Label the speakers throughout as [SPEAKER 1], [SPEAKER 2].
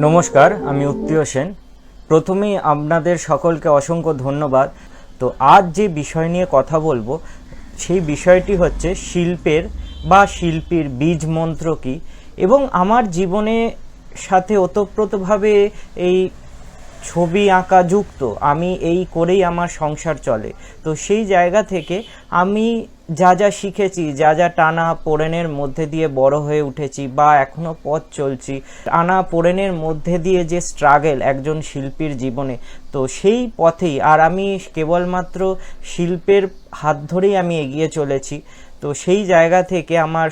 [SPEAKER 1] নমস্কার, আমি উত্তীয় সেন। প্রথমেই আপনাদের সকলকে অসংখ্য ধন্যবাদ। তো আজ যে বিষয় নিয়ে কথা বলব, সেই বিষয়টি হচ্ছে শিল্পের বা শিল্পীর বীজ মন্ত্র কী? এবং আমার জীবনে সাথে ওতপ্রোতভাবে এই ছবি আঁকা যুক্ত, আমি এই করেই আমার সংসার চলে। তো সেই জায়গা থেকে আমি যা যা শিখেছি, যা যা টানা পোড়েনের মধ্যে দিয়ে বড় হয়ে উঠেছি বা এখনও পথ চলছি, টানা পোড়েনের মধ্যে দিয়ে যে স্ট্রাগেল একজন শিল্পীর জীবনে, তো সেই পথেই আর আমি কেবলমাত্র শিল্পের হাত ধরেই আমি এগিয়ে চলেছি। তো সেই জায়গা থেকে আমার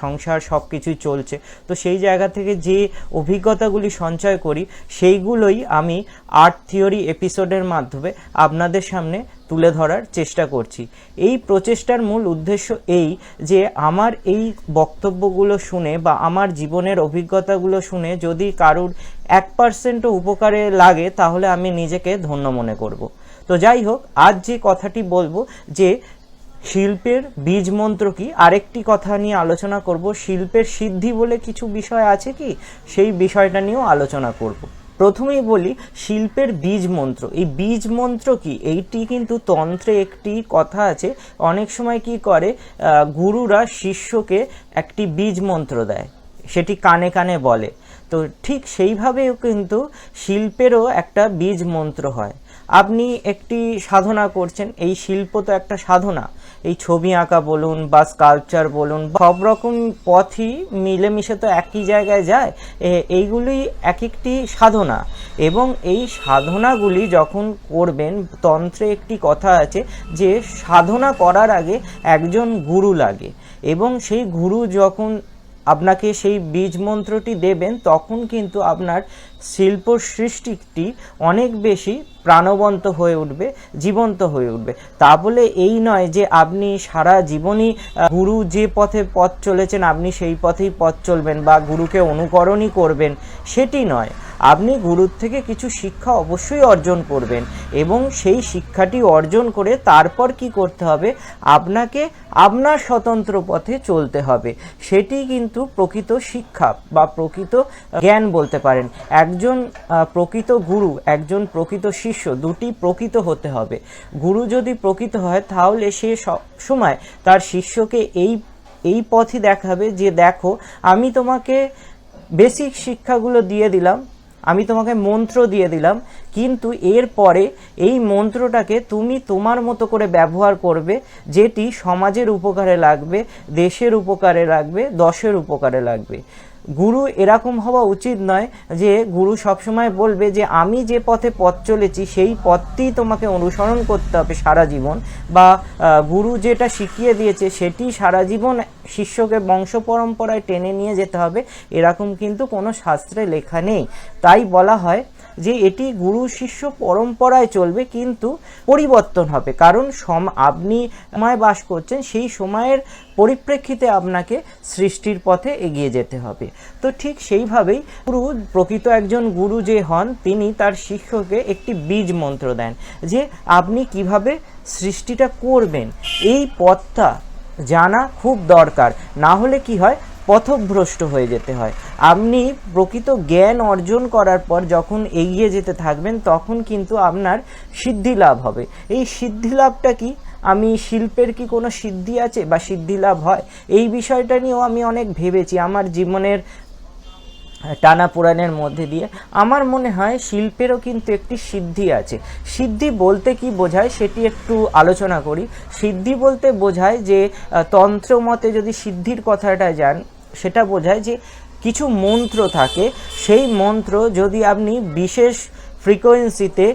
[SPEAKER 1] সংসার সব কিছুই চলছে। তো সেই জায়গা থেকে যে অভিজ্ঞতাগুলি সঞ্চয় করি, সেইগুলোই আমি আর্ট থিওরি এপিসোডের মাধ্যমে আপনাদের সামনে তুলে ধরার চেষ্টা করছি। এই প্রচেষ্টার মূল উদ্দেশ্য এই যে আমার এই বক্তব্যগুলো শুনে বা আমার জীবনের অভিজ্ঞতাগুলো শুনে যদি কারুর এক পার্সেন্টও উপকারে লাগে, তাহলে আমি নিজেকে ধন্য মনে করব। তো যাই হোক, আজ যে কথাটি বলব যে শিল্পের বীজ মন্ত্র কি? আরেকটি কথা নিয়ে আলোচনা করব। শিল্পের সিদ্ধি বলে কিছু বিষয় আছে কি? সেই বিষয়টা নিয়েও আলোচনা করব। প্রথমেই বলি, শিল্পের বীজ মন্ত্র এই বীজ মন্ত্র কি? এইটি কিন্তু তন্ত্রে একটি কথা আছে। অনেক সময় কি করে গুরুরা শিষ্যকে একটি বীজ মন্ত্র দেয়। সেটি কানে কানে বলে। তো ঠিক সেইভাবেও কিন্তু শিল্পেরও একটা বীজ মন্ত্র হয়। আপনি একটি সাধনা করছেন। এই শিল্প তো একটা সাধনা। এই ছবি আঁকা বলুন বা স্কাল্পচার বলুন সব রকম পথই মিলেমিশে তো একই জায়গায় যায় এইগুলি এক একটি সাধনা। এবং এই সাধনাগুলি যখন করবেন, তন্ত্রে একটি কথা আছে যে সাধনা করার আগে একজন গুরু লাগে। এবং সেই গুরু যখন আপনাকে সেই বীজ মন্ত্রটি দেবেন, তখন কিন্তু আপনার শিল্প সৃষ্টিটি অনেক বেশি প্রাণবন্ত হয়ে উঠবে, জীবন্ত হয়ে উঠবে। তা বলে এই নয় যে আপনি সারা জীবনই গুরু যে পথে পথ চলেছেন, আপনি সেই পথেই পথ চলবেন বা গুরুকে অনুকরণই করবেন, সেটি নয়। আপনি গুরুর থেকে কিছু শিক্ষা অবশ্যই অর্জন করবেন এবং সেই শিক্ষাটি অর্জন করে তারপর কি করতে হবে? আপনাকে আপনার স্বতন্ত্র পথে চলতে হবে। সেটি কিন্তু প্রকৃত শিক্ষা বা প্রকৃত জ্ঞান বলতে পারেন। একজন প্রকৃত গুরু, একজন প্রকৃত শিষ্য, দুটি প্রকৃত হতে হবে। গুরু যদি প্রকৃত হয়, তাহলে সে সময় তার শিষ্যকে এই এই পথই দেখাবে যে, দেখো, আমি তোমাকে বেসিক শিক্ষাগুলো দিয়ে দিলাম, আমি তোমাকে মন্ত্র দিয়ে দিলাম, কিন্তু এরপরে এই মন্ত্রটাকে তুমি তোমার মতো করে ব্যবহার করবে, যেটি সমাজের উপকারে লাগবে, দেশের উপকারে লাগবে, দশের উপকারে লাগবে। গুরু এরকম হওয়া উচিত নয় যে গুরু সবসময় বলবে যে আমি যে পথে পথ চলেছি, সেই পথটি তোমাকে অনুসরণ করতে হবে সারা জীবন বা গুরু যেটা শিখিয়ে দিয়েছে সেটি সারা জীবন শিষ্যকে বংশ পরম্পরায় টেনে নিয়ে যেতে হবে। এরকম কিন্তু কোনো শাস্ত্রে লেখা নেই। তাই বলা হয় যে এটি গুরু শিষ্য পরম্পরায় চলবে কিন্তু পরিবর্তন হবে। কারণ সম আপনি সময় বাস করছেন, সেই সময়ের পরিপ্রেক্ষিতে আপনাকে সৃষ্টির পথে এগিয়ে যেতে হবে। তো ঠিক সেইভাবেই গুরু, প্রকৃত একজন গুরু যে হন, তিনি তার শিষ্যকে একটি বীজ মন্ত্র দেন যে আপনি কীভাবে সৃষ্টিটা করবেন। এই পথটা জানা খুব দরকার। না হলে কি হয় পথভ্রষ্ট হয়ে যেতে হয়। আপনি প্রকৃত জ্ঞান অর্জন করার পর যখন এগিয়ে যেতে থাকবেন তখন কিন্তু আপনার সিদ্ধি লাভ হবে। এই সিদ্ধি লাভটা কি? আমি শিল্পের কি কোনো সিদ্ধি আছে বা সিদ্ধি লাভ হয়? এই বিষয়টা নিয়েও আমি অনেক ভেবেছি আমার জীবনের টানা পুরাণের মধ্যে দিয়ে। আমার মনে হয় শিল্পেরও কিন্তু একটি সিদ্ধি আছে। সিদ্ধি বলতে কি বোঝায় সেটি একটু আলোচনা করি। সিদ্ধি বলতে বোঝায় যে আহ, তন্ত্র মতে যদি সিদ্ধির কথাটা যান সেটা বোঝায় যে কিছু মন্ত্র থাকে। সেই মন্ত্র যদি আপনি বিশেষ ফ্রিকোয়েন্সিতে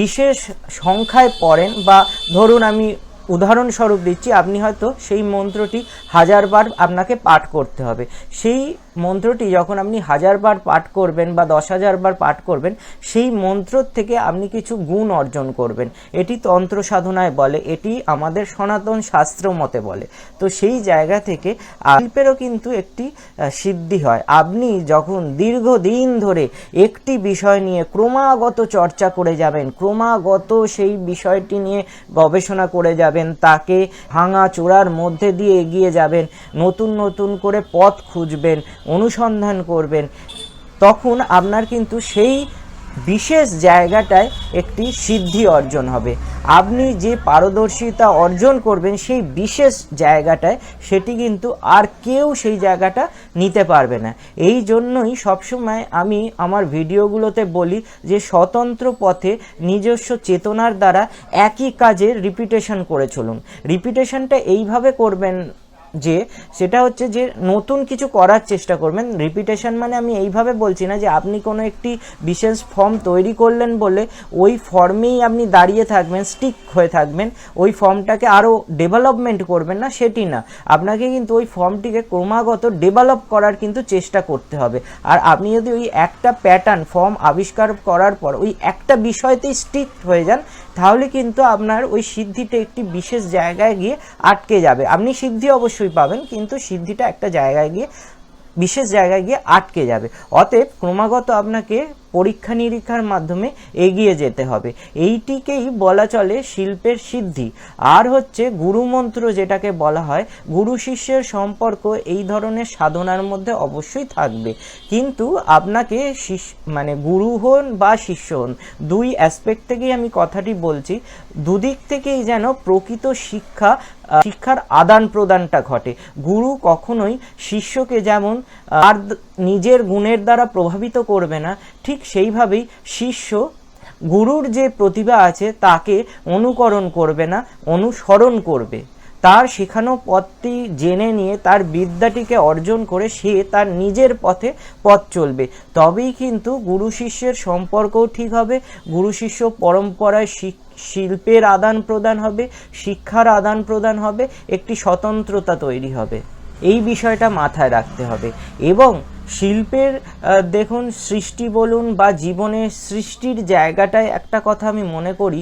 [SPEAKER 1] বিশেষ সংখ্যায় পড়েন বা ধরুন আমি উদাহরণস্বরূপ দিচ্ছি, আপনি হয়তো সেই মন্ত্রটি হাজারবার আপনাকে পাঠ করতে হবে। সেই মন্ত্রটি যখন আপনি হাজারবার পাঠ করবেন বা দশ হাজারবার পাঠ করবেন, সেই মন্ত্র থেকে আপনি কিছু গুণ অর্জন করবেন। এটি তন্ত্র সাধনায় বলে, এটি আমাদের সনাতন শাস্ত্র মতে বলে। তো সেই জায়গা থেকে শিল্পেরও কিন্তু একটি সিদ্ধি হয়। আপনি যখন দীর্ঘদিন ধরে একটি বিষয় নিয়ে ক্রমাগত চর্চা করে যাবেন, ক্রমাগত সেই বিষয়টি নিয়ে গবেষণা করে যাবেন, তাকে ভাঙা চূড়ার মধ্যে দিয়ে এগিয়ে যাবেন, নতুন নতুন করে পথ খুঁজবেন অনুসন্ধান করবেন। তখন আপনার কিন্তু সেই বিশেষ জায়গাটায় একটি সিদ্ধি অর্জন হবে। আপনি যে পারদর্শিতা অর্জন করবেন সেই বিশেষ জায়গাটায়, সেটি কিন্তু আর কেউ সেই জায়গাটা নিতে পারবে না। এই জন্যই সবসময় আমি আমার ভিডিওগুলোতে বলি যে, স্বতন্ত্র পথে নিজস্ব চেতনার দ্বারা একই কাজের রিপিটেশন করে চলুন। রিপিটেশনটা এইভাবে করবেন যে সেটা হচ্ছে যে নতুন কিছু করার চেষ্টা করবেন। রিপিটেশন মানে আমি এইভাবে বলছি না যে আপনি কোনো একটি বিশেষ ফর্ম তৈরি করলেন বলে ওই ফর্মেই আপনি দাঁড়িয়ে থাকবেন স্টিক হয়ে থাকবেন। ওই ফর্মটাকে আরও ডেভেলপমেন্ট করবেন না, সেটি না। আপনাকে কিন্তু ওই ফর্মটিকে ক্রমাগত ডেভেলপ করার কিন্তু চেষ্টা করতে হবে। আর আপনি যদি ওই একটা প্যাটার্ন ফর্ম আবিষ্কার করার পর ওই একটা বিষয়তেই স্টিক হয়ে যান তাহলে কিন্তু আপনার ওই সিদ্ধিটা একটি বিশেষ জায়গায় গিয়ে আটকে যাবে। আপনি সিদ্ধি অবশ্যই পাবেন, কিন্তু সিদ্ধিটা একটা জায়গায় গিয়ে বিশেষ জায়গায় গিয়ে আটকে যাবে। অতএব ক্রমাগত আপনাকে পরীক্ষা নিরীক্ষার মাধ্যমে এগিয়ে যেতে হবে। এইটিকেই বলা চলে শিল্পের সিদ্ধি। আর হচ্ছে গুরুমন্ত্র যেটাকে বলা হয়, গুরু শিষ্যের সম্পর্ক এই ধরনের সাধনার মধ্যে অবশ্যই থাকবে। কিন্তু আপনাকে মানে গুরু হন বা শিষ্য হন, দুই অ্যাসপেক্ট থেকেই আমি কথাটি বলছি। দুদিক থেকেই যেন প্রকৃত শিক্ষা শিক্ষার আদান প্রদানটা ঘটে। গুরু কখনোই শিষ্যকে যেমন আর নিজের গুণের দ্বারা প্রভাবিত করবে না, ঠিক সেইভাবেই শিষ্য গুরুর যে প্রতিভা আছে, তাকে অনুকরণ করবে না, অনুসরণ করবে। তার শেখানো পথটি জেনে নিয়ে, তার বিদ্যাটিকে অর্জন করে সে তার নিজের পথে পথ চলবে। তবেই কিন্তু গুরু শিষ্যের সম্পর্কও ঠিক হবে, গুরু শিষ্য পরম্পরায় শিক- শিল্পের আদান প্রদান হবে, শিক্ষার আদান প্রদান হবে, একটি স্বতন্ত্রতা তৈরি হবে। এই বিষয়টা মাথায় রাখতে হবে। এবং শিল্পের দেখুন, সৃষ্টি বলুন বা জীবনের সৃষ্টির জায়গাটায় একটা কথা আমি মনে করি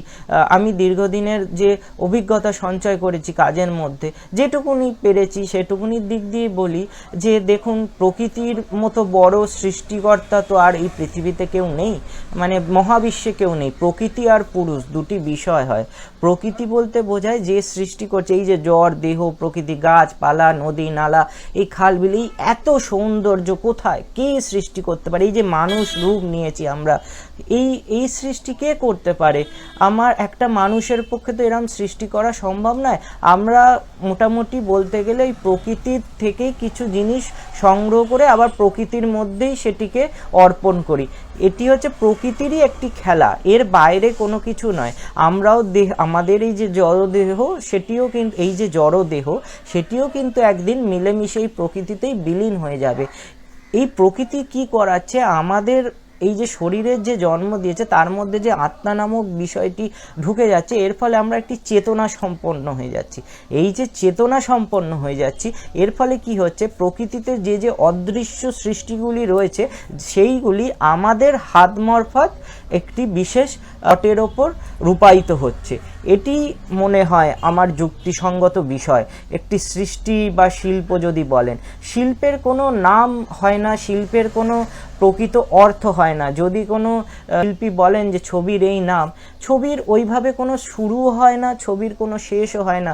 [SPEAKER 1] আমি দীর্ঘদিনের যে অভিজ্ঞতা সঞ্চয় করেছি কাজের মধ্যে, যেটুকুনি পেরেছি সেটুকুনির দিক দিয়ে বলি যে, দেখুন, প্রকৃতির মতো বড় সৃষ্টিকর্তা তো আর এই পৃথিবীতে কেউ নেই মানে মহাবিশ্বে কেউ নেই, প্রকৃতি আর পুরুষ দুটি বিষয় হয়। প্রকৃতি বলতে বোঝায় যে সৃষ্টি করছে, এই যে জ্বর, দেহ, প্রকৃতি, গাছপালা, নদী, নালা, এই খাল বিল এই এত সৌন্দর্য কোথায়? কে সৃষ্টি করতে পারে? এই যে মানুষ রূপ নিয়েছি আমরা এই এই সৃষ্টি কে করতে পারে? আমার একটা মানুষের পক্ষে তো এরম সৃষ্টি করা সম্ভব নয়। আমরা মোটামুটি বলতে গেলে এই প্রকৃতির থেকেই কিছু জিনিস সংগ্রহ করে আবার প্রকৃতির মধ্যেই সেটিকে অর্পণ করি। এটি হচ্ছে প্রকৃতিরই একটি খেলা, এর বাইরে কোনো কিছু নয়। আমরাও দেহ, আমাদের এই যে জড়দেহ, সেটিও কিন্তু এই যে জড়দেহ, সেটিও কিন্তু একদিন মিলেমিশে এই প্রকৃতিতেই বিলীন হয়ে যাবে। এই প্রকৃতি কি করাচ্ছে? আমাদের এই যে শরীরের যে জন্ম দিয়েছে, তার মধ্যে যে আত্মা নামক বিষয়টি ঢুকে যাচ্ছে, এর ফলে আমরা একটি চেতনা সম্পন্ন হয়ে যাচ্ছি। এই যে চেতনা সম্পন্ন হয়ে যাচ্ছি, এর ফলে কি হচ্ছে? প্রকৃতিতে যে যে অদৃশ্য সৃষ্টিগুলি রয়েছে, সেইগুলি আমাদের হাত মারফত একটি বিশেষ অটের ওপর রূপায়িত হচ্ছে। এটি মনে হয় আমার যুক্তিসঙ্গত বিষয়। একটি সৃষ্টি বা শিল্প যদি বলেন, শিল্পের কোনো নাম হয় না, শিল্পের কোনো প্রকৃত অর্থ হয় না। যদি কোনো শিল্পী বলেন যে ছবির এই নাম, ছবির ওইভাবে কোনো শুরু হয় না, ছবির কোনো শেষও হয় না।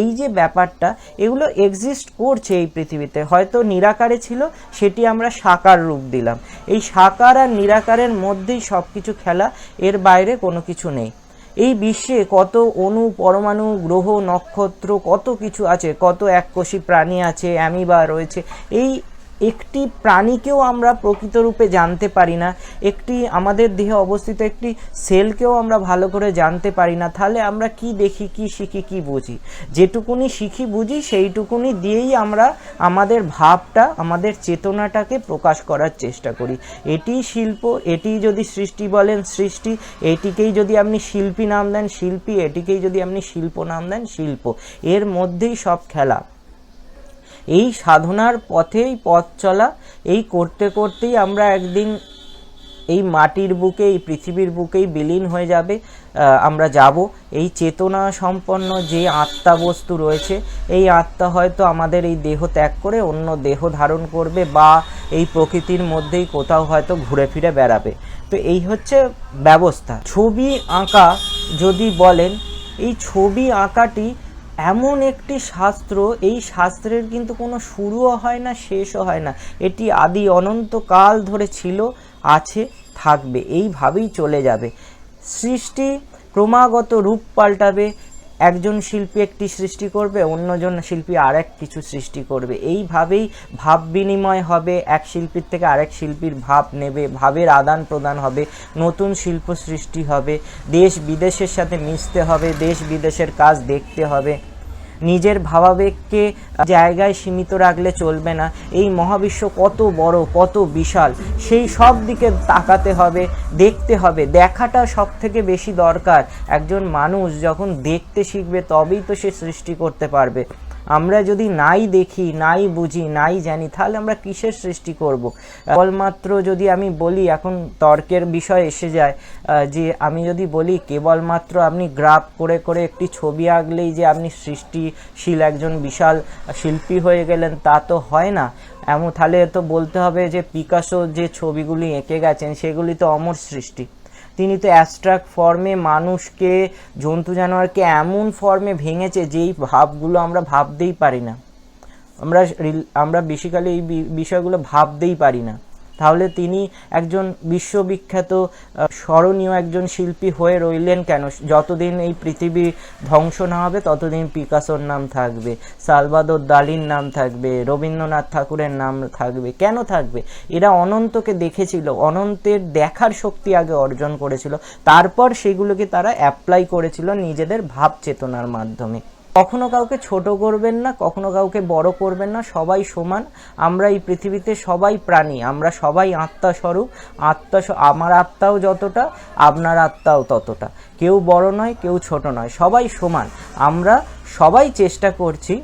[SPEAKER 1] এই যে ব্যাপারটা, এগুলো এক্সিস্ট করছে এই পৃথিবীতে। হয়তো নিরাকারে ছিল, সেটি আমরা সাকার রূপ দিলাম। এই সাকার আর নিরাকারের মধ্যেই সব কিছু খেলা, এর বাইরে কোনো কিছু নেই। এই বিশ্বে কত অণু, পরমাণু, গ্রহ, নক্ষত্র, কত কিছু আছে, কত এককোষী প্রাণী আছে, অ্যামিবা রয়েছে, এই একটি প্রাণীকেও আমরা প্রকৃত রূপে জানতে পারি না, একটি আমাদের দেহে অবস্থিত একটি সেলকেও আমরা ভালো করে জানতে পারি না। তাহলে আমরা কি দেখি, কি শিখি, কি বুঝি? যেটুকুনি শিখি, বুঝি, সেইটুকুনি দিয়েই আমরা আমাদের ভাবটা, আমাদের চেতনাটাকে প্রকাশ করার চেষ্টা করি। এটি শিল্প, এটি যদি সৃষ্টি বলেন সৃষ্টি, এটিকেই যদি আপনি শিল্পী নাম দেন শিল্পী, এটিকেই যদি আপনি শিল্প নাম দেন শিল্প। এর মধ্যেই সব খেলা। এই সাধনার পথেই পথ চলা, এই করতে করতেই আমরা একদিন এই মাটির বুকে, এই পৃথিবীর বুকেই বিলীন হয়ে যাবে আমরা যাব। এই চেতনা সম্পন্ন যে আত্মা বস্তু রয়েছে, এই আত্মা হয়তো আমাদের এই দেহ ত্যাগ করে অন্য দেহ ধারণ করবে বা এই প্রকৃতির মধ্যেই কোথাও হয়তো ঘুরে ফিরে বেড়াবে। তো এই হচ্ছে ব্যবস্থা। ছবি আঁকা যদি বলেন, এই ছবি আঁকাটি এমন একটি শাস্ত্র, এই শাস্ত্রের কিন্তু কোনো শুরুও হয় না, শেষও হয় না। এটি আদি অনন্তকাল ধরে ছিল, আছে, থাকবে, এইভাবেই চলে যাবে। সৃষ্টি ক্রমাগত রূপ পাল্টাবে, একজন শিল্পী একটি সৃষ্টি করবে, অন্যজন শিল্পী আরেক কিছু সৃষ্টি করবে। এইভাবেই ভাব বিনিময় হবে, এক শিল্পীর থেকে আরেক শিল্পীর ভাব নেবে, ভাবের আদান প্রদান হবে, নতুন শিল্প সৃষ্টি হবে, দেশ বিদেশের সাথে মিশতে হবে, দেশ বিদেশের কাজ দেখতে হবে। নিজের ভাবাবেগকে জায়গায় সীমিত রাখলে চলবে না। এই মহাবিশ্ব কত বড়, কত বিশাল, সেই সব দিকে তাকাতে হবে, দেখতে হবে। দেখাটা সব থেকে বেশি দরকার। একজন মানুষ যখন দেখতে শিখবে, তবেই তো সে সৃষ্টি করতে পারবে। আমরা যদি নাই দেখি, নাই বুঝি, নাই জানি, তাহলে আমরা কিসের সৃষ্টি করব? কেবলমাত্র যদি আমি বলি, এখন তর্কের বিষয় এসে যায় যে আমি যদি বলি, কেবলমাত্র আপনি গ্রাফ করে করে একটি ছবি আঁকলেই যে আপনি সৃষ্টিশীল একজন বিশাল শিল্পী হয়ে গেলেন, তা তো হয় না। এমন, তাহলে তো বলতে হবে যে পিকাসো যে ছবিগুলি এঁকে গেছেন, সেগুলি তো অমর সৃষ্টি। তিনি তো অ্যাবস্ট্রাক্ট ফর্মে মানুষকে, জন্তু জানোয়ারকে এমন ফর্মে ভেঙেছে যেই ভাবগুলো আমরা ভাবতেই পারি না। আমরা আমরা বেসিক্যালি এই বিষয়গুলো ভাবতেই পারি না। তাহলে তিনি একজন বিশ্ববিখ্যাত স্মরণীয় একজন শিল্পী হয়ে রইলেন কেন? যতদিন এই পৃথিবী ধ্বংস না হবে, ততদিন পিকাসোর নাম থাকবে, সালভাদোর দালির নাম থাকবে, রবীন্দ্রনাথ ঠাকুরের নাম থাকবে। কেন থাকবে? এরা অনন্তকে দেখেছিল, অনন্তের দেখার শক্তি আগে অর্জন করেছিল, তারপর সেগুলোকে তারা অ্যাপ্লাই করেছিল নিজেদের ভাব চেতনার মাধ্যমে। কখনো কাউকে ছোট করবেন না, কখনো কাউকে বড় করবেন না, সবাই সমান। আমরা এই পৃথিবীতে সবাই প্রাণী, আমরা সবাই আত্মা স্বরূপ। আত্মা আমার আত্মাও যতটা, আপনার আত্মাও ততটা। কেউ বড় নয়, কেউ ছোট নয়, সবাই সমান। আমরা সবাই চেষ্টা করছি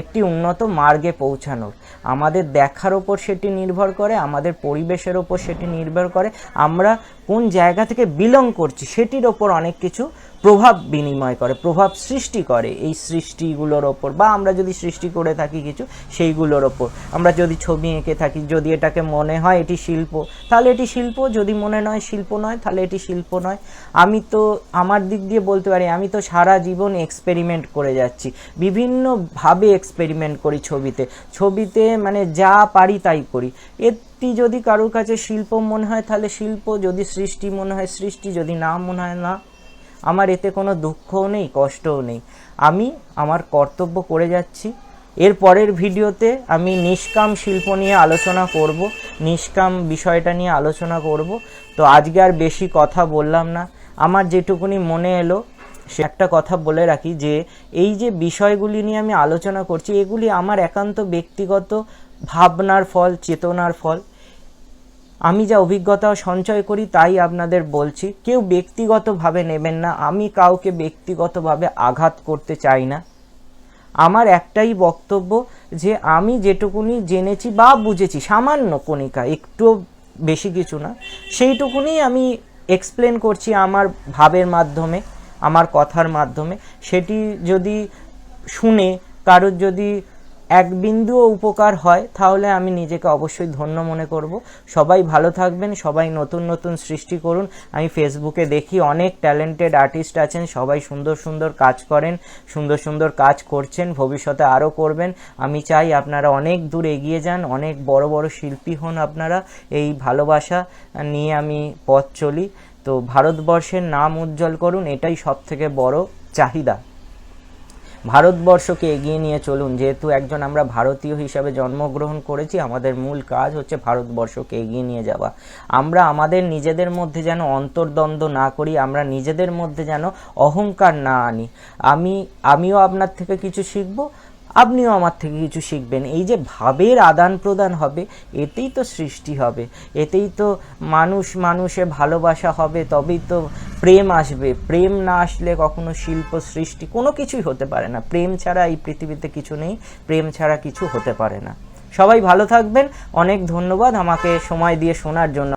[SPEAKER 1] একটি উন্নত মার্গে পৌঁছানোর। আমাদের দেখার ওপর সেটি নির্ভর করে, আমাদের পরিবেশের ওপর সেটি নির্ভর করে। আমরা কোন জায়গা থেকে বিলং করছি সেটির ওপর অনেক কিছু প্রভাব বিনিময় করে, প্রভাব সৃষ্টি করে এই সৃষ্টিগুলোর ওপর। বা আমরা যদি সৃষ্টি করে থাকি কিছু, সেইগুলোর ওপর। আমরা যদি ছবি এঁকে থাকি, যদি এটাকে মনে হয় এটি শিল্প, তাহলে এটি শিল্প। যদি মনে নয় শিল্প নয়, তাহলে এটি শিল্প নয়। আমি তো আমার দিক দিয়ে বলতে পারি, আমি তো সারা জীবন এক্সপেরিমেন্ট করে যাচ্ছি। বিভিন্নভাবে এক্সপেরিমেন্ট করি ছবিতে। ছবিতে মানে যা পারি তাই করি। এটি যদি কারোর কাছে শিল্প মনে হয়, তাহলে শিল্প যদি সৃষ্টি মনে হয়, সৃষ্টি যদি না মনে হয়, না। আমার এতে কোনো দুঃখও নেই, কষ্টও নেই। আমি আমার কর্তব্য করে যাচ্ছি। এর পরের ভিডিওতে আমি নিষ্কাম শিল্প নিয়ে আলোচনা করব, নিষ্কাম বিষয়টা নিয়ে আলোচনা করব। তো আজকে আর বেশি কথা বললাম না। আমার যেটুকুনি মনে এলো, সে একটা কথা বলে রাখি যে, এই যে বিষয়গুলি নিয়ে আমি আলোচনা করছি, এগুলি আমার একান্ত ব্যক্তিগত ভাবনার ফল, চেতনার ফল। আমি যা অভিজ্ঞতা সঞ্চয় করি, তাই আপনাদের বলছি, কেউ ব্যক্তিগতভাবে নেবেন না। আমি কাউকে ব্যক্তিগতভাবে আঘাত করতে চাই না। আমার একটাই বক্তব্য যে, আমি যেটুকুনি জেনেছি বা বুঝেছি, সামান্য কণিকা একটু বেশি কিছু না, সেইটুকুনি আমি এক্সপ্লেন করছি আমার ভাবের মাধ্যমে, আমার কথার মাধ্যমে। সেটি যদি শুনে, কারোর যদি এক বিন্দুও উপকার হয়, তাহলে আমি নিজেকে অবশ্যই ধন্য মনে করব। সবাই ভালো থাকবেন, সবাই নতুন নতুন সৃষ্টি করুন। আমি ফেসবুকে দেখি অনেক ট্যালেন্টেড আর্টিস্ট আছেন, সবাই সুন্দর সুন্দর কাজ করেন, সুন্দর সুন্দর কাজ করছেন, ভবিষ্যতে আরও করবেন। আমি চাই আপনারা অনেক দূর এগিয়ে যান, অনেক বড় বড় শিল্পী হন আপনারা। এই ভালোবাসা নিয়ে আমি পথ চলি। তো ভারতবর্ষের নাম উজ্জ্বল করুন, এটাই সব থেকে বড় চাহিদা। ভারতবর্ষকে এগিয়ে নিয়ে চলুন। যেহেতু একজন আমরা ভারতীয় হিসাবে জন্মগ্রহণ করেছি, আমাদের মূল কাজ হচ্ছে ভারতবর্ষকে এগিয়ে নিয়ে যাওয়া। আমরা আমাদের নিজেদের মধ্যে যেন অন্তর্দ্বন্দ্ব না করি, আমরা নিজেদের মধ্যে যেন অহংকার না আনি। আমি, আমিও আপনার থেকে কিছু শিখব। আপনিও আমার থেকে কিছু শিখবেন। এই যে ভাবের আদান প্রদান হবে, এতেই তো সৃষ্টি হবে। এতেই তো মানুষ মানুষে ভালোবাসা হবে, তবেই তো প্রেম আসবে। প্রেম না আসলে কখনো শিল্প সৃষ্টি কোনো কিছুই হতে পারে না। প্রেম ছাড়া এই পৃথিবীতে কিছু নেই, প্রেম ছাড়া কিছু হতে পারে না। সবাই ভালো থাকবেন। অনেক ধন্যবাদ আমাকে সময় দিয়ে শোনার জন্য।